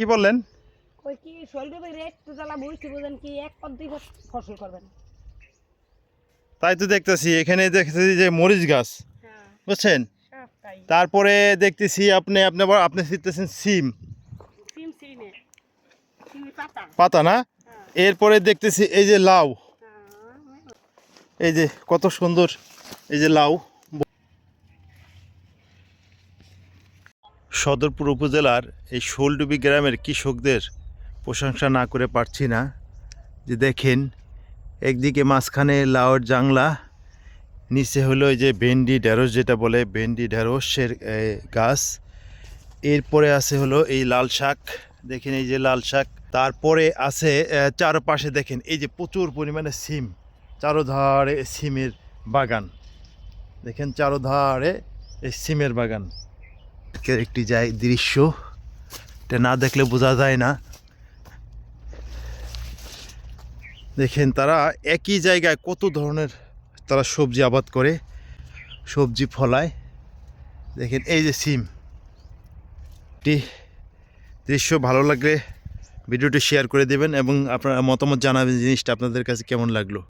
কি বললেন? ওই কি শৈলদেবের একটু জ্বালা বুঝতে বোঝেন কি এক পদ্ধতি ফসল করবেন। তাই তো দেখতেছি এখানে দেখতেছি যে মরিচ গাছ হ্যাঁ। বুঝছেন? তারপরে দেখতেছি আপনি আপনি আপনি শিখতেছেন সিম পাতা। পাতা না? হ্যাঁ। এরপরে দেখতেছি এই যে লাউ। হ্যাঁ। এই যে কত সুন্দর এই যে লাউ। সদরপুর উপজেলার এই শোলডুবি গ্রামের কৃষকদের প্রশংসা না করে পারছি না যে দেখেন, একদিকে মাঝখানে লাউর জাংলা, নিচে হলো যে ভেন্ডি ঢেঁড়স যেটা বলে, ভেন্ডি ঢেঁড়সের গাছ। এরপরে আছে হলো এই লাল শাক, দেখেন এই যে লাল শাক। তারপরে আছে চারপাশে দেখেন এই যে প্রচুর পরিমাণে সিম, চারোধারে সিমের বাগান। দেখেন চারোধারে এই সিমের বাগান। একটি যাই দৃশ্য। এটা না দেখলে বোঝা যায় না। দেখেন তারা একই জায়গায় কত ধরনের তারা সবজি আবাদ করে, সবজি ফলায়। দেখেন এই যে সিম। টি দৃশ্য ভালো লাগলে ভিডিওটি শেয়ার করে দেবেন এবং আপনার মতামত জানাবেন জিনিসটা আপনাদের কাছে কেমন লাগল।